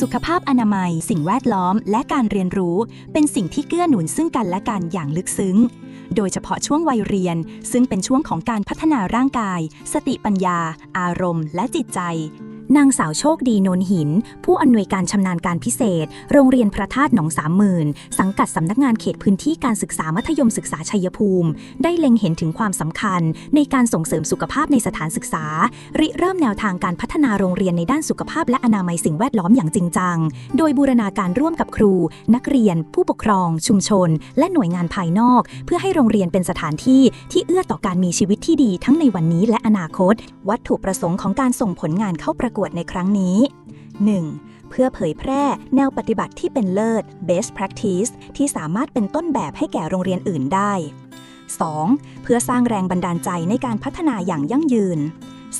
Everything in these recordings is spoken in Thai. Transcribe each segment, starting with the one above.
สุขภาพอนามัย สิ่งแวดล้อม และการเรียนรู้ เป็นสิ่งที่เกื้อหนุนซึ่งกันและกันอย่างลึกซึ้ง โดยเฉพาะช่วงวัยเรียน ซึ่งเป็นช่วงของการพัฒนาร่างกาย สติปัญญา อารมณ์ และจิตใจ นางสาวโชคดีนนหิน ผู้อำนวยการชำนาญการพิเศษ โรงเรียนพระธาตุหนองสามหมื่นสังกัดสำนักงานเขตพื้นที่การศึกษามัธยมศึกษาชัยภูมิ ได้เล็งเห็นถึงความสำคัญ ในการส่งเสริมสุขภาพในสถานศึกษา ริเริ่มแนวทางการพัฒนาโรงเรียนในด้านสุขภาพและอนามัยสิ่งแวดล้อมอย่างจริงจัง โดยบูรณาการร่วมกับครู นักเรียน ผู้ปกครอง ชุมชน และหน่วยงานภายนอก เพื่อให้โรงเรียนเป็นสถานที่ที่เอื้อต่อการมีชีวิตที่ดีทั้งในวันนี้และอนาคต วัตถุประสงค์ของการส่งผลงานเข้าประกวดในครั้งนี้ 1. เพื่อเผยแพร่แนวปฏิบัติที่เป็นเลิศ best practice ที่สามารถเป็นต้นแบบให้แก่โรงเรียนอื่นได้ 2. เพื่อสร้างแรงบันดาลใจในการพัฒนาอย่างยั่งยืน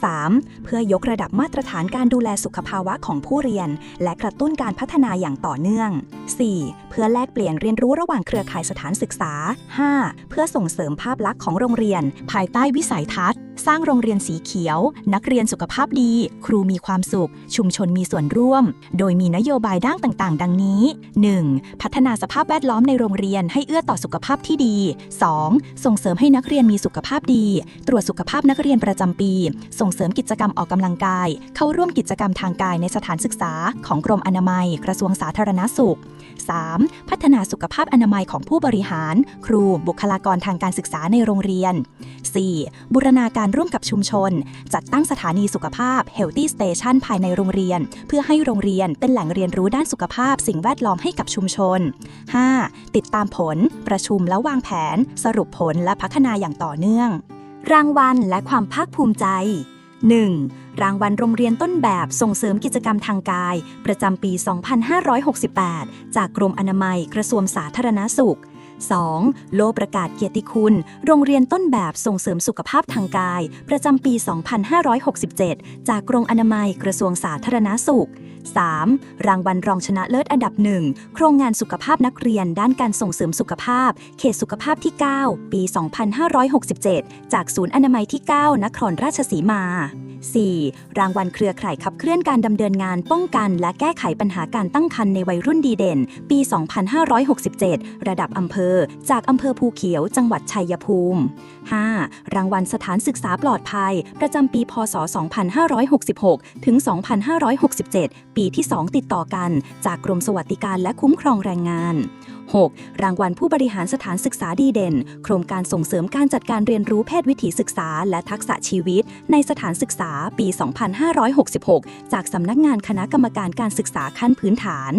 3. เพื่อยกระดับมาตรฐานการดูแลสุขภาวะของผู้เรียน และกระตุ้นการพัฒนาอย่างต่อเนื่อง 4. เพื่อแลกเปลี่ยนเรียนรู้ระหว่างเครือข่ายสถานศึกษา 5. เพื่อส่งเสริมภาพลักษณ์ของโรงเรียน ภายใต้วิสัยทัศน์ สร้างโรงเรียนสีเขียว นักเรียนสุขภาพดี ครูมีความสุข ชุมชนมีส่วนร่วม โดยมีนโยบายด้านต่างๆ ดังนี้ 1. พัฒนาสภาพแวดล้อมในโรงเรียนให้เอื้อต่อสุขภาพที่ดี 2. ส่งเสริมให้นักเรียนมีสุขภาพดี ตรวจสุขภาพนักเรียนประจำปี ส่งเสริมกิจกรรมออกกำลังกาย เข้าร่วมกิจกรรมทางกายในสถานศึกษา ของกรมอนามัย กระทรวงสาธารณสุข 3. พัฒนาสุขภาพอนามัยของผู้บริหาร ครูบุคลากรทางการศึกษาในโรงเรียน 4. บูรณาการร่วมกับชุมชน จัดตั้งสถานีสุขภาพ Healthy Station ภายในโรงเรียน เพื่อให้โรงเรียนเป็นแหล่งเรียนรู้ด้านสุขภาพ สิ่งแวดล้อมให้กับชุมชน 5. ติดตามผล ประชุมและวางแผน สรุปผลและพัฒนาอย่างต่อเนื่อง รางวัลและความภาคภูมิใจ 1. รางวัลโรงเรียนต้นแบบส่งเสริมกิจกรรมทางกาย ประจำปี 2568 จากกรมอนามัยกระทรวงสาธารณสุข 2. โลประกาศเกียรติคุณ โรงเรียนต้นแบบส่งเสริมสุขภาพทางกาย ประจำปี 2567 จากกรมอนามัยกระทรวงสาธารณสุข 3. รางวัลรองชนะเลิศอันดับหนึ่งโครงงานสุขภาพนักเรียนด้านการส่งเสริมสุขภาพ เขตสุขภาพที่ 9 ปี 2567 จากศูนย์อนามัยที่ 9 นครราชสีมา 4. รางวัลเครือข่ายขับเคลื่อนการดำเนินงานป้องกันและแก้ไขปัญหาการตั้งครรภ์ในวัยรุ่นดีเด่น ปี 2567 ระดับอำเภออ จากอำเภอภูเขียว จังหวัดชัยภูมิ 5. รางวัลสถานศึกษาปลอดภัย ประจำปี พศ 2566 ถึง 2567 ปีที่ 2 ติดต่อกัน จากกรมสวัสดิการและคุ้มครองแรงงาน 6. รางวัลผู้บริหารสถานศึกษาดีเด่น โครงการส่งเสริมการจัดการเรียนรู้เพศวิถีศึกษา และทักษะชีวิต ในสถานศึกษาปี 2566 จากสำนักงานคณะกรรมการการศึกษาขั้นพื้นฐาน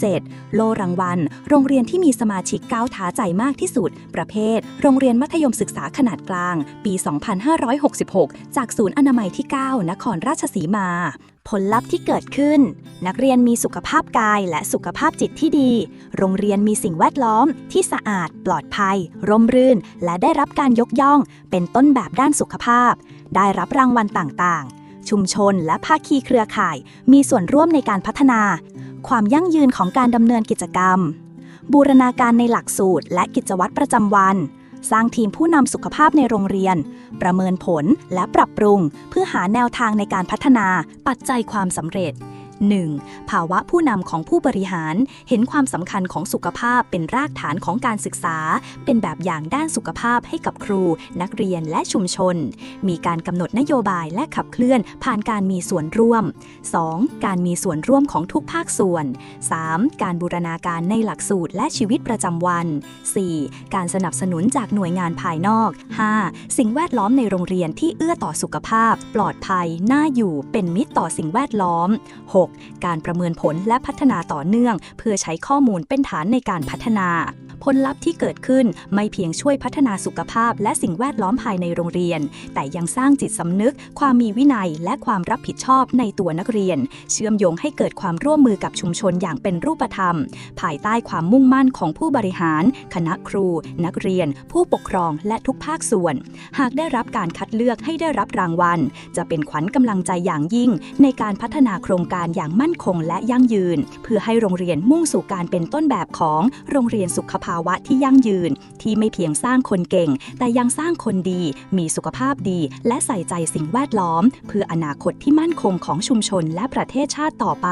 7. โลรางวัล โรงเรียนที่มีสมาชิกก้าวท้าใจมากที่สุด ประเภท โรงเรียนมัธยมศึกษาขนาดกลาง ปี 2566 จากศูนย์อนามัยที่ 9 นครราชสีมา ผลลัพธ์ที่เกิดขึ้น นักเรียนมีสุขภาพกายและสุขภาพจิตที่ดี โรงเรียนมีสิ่งแวดล้อมที่สะอาด ปลอดภัย ร่มรื่น และได้รับการยกย่อง เป็นต้นแบบด้านสุขภาพ ได้รับรางวัลต่างๆ ชุมชนและภาคีเครือข่าย มีส่วนร่วมในการพัฒนา ความยั่งยืนของการดำเนินกิจกรรม บูรณาการในหลักสูตร และกิจวัตรประจำวัน สร้างทีมผู้นำสุขภาพในโรงเรียน ประเมินผลและปรับปรุง เพื่อหาแนวทางในการพัฒนาปัจจัยความสำเร็จ 1. ภาวะผู้นำของผู้บริหาร เห็นความสำคัญของสุขภาพเป็นรากฐานของการศึกษา เป็นแบบอย่างด้านสุขภาพให้กับครู นักเรียนและชุมชน มีการกำหนดนโยบายและขับเคลื่อนผ่านการมีส่วนร่วม 2. การมีส่วนร่วมของทุกภาคส่วน 3. การบูรณาการในหลักสูตรและชีวิตประจำวัน 4. การสนับสนุนจากหน่วยงานภายนอก 5. สิ่งแวดล้อมในโรงเรียนที่เอื้อต่อสุขภาพ ปลอดภัย น่าอยู่ เป็นมิตรต่อสิ่งแวดล้อม 6. การประเมินผลและพัฒนาต่อเนื่อง เพื่อใช้ข้อมูลเป็นฐานในการพัฒนา ผลลัพธ์ที่เกิดขึ้นไม่เพียงช่วยพัฒนาสุขภาพ และสิ่งแวดล้อมภายในโรงเรียน แต่ยังสร้างจิตสำนึก ความมีวินัย และความรับผิดชอบในตัวนักเรียน เชื่อมโยงให้เกิดความร่วมมือกับชุมชนอย่างเป็นรูปธรรม ภายใต้ความมุ่งมั่นของผู้บริหาร คณะครู นักเรียน ผู้ปกครองและทุกภาคส่วน หากได้รับการคัดเลือกให้ได้รับรางวัล จะเป็นขวัญกำลังใจอย่างยิ่ง ในการพัฒนาโครงการอย่างมั่นคงและยั่งยืน เพื่อให้โรงเรียนมุ่งสู่การเป็นต้นแบบของโรงเรียนสุขภาพาวะที่ยั่งยืน ที่ไม่เพียงสร้างคนเก่ง แต่ยังสร้างคนดี มีสุขภาพดี และใส่ใจสิ่งแวดล้อม เพื่ออนาคตที่มั่นคงของชุมชนและประเทศชาติต่อไป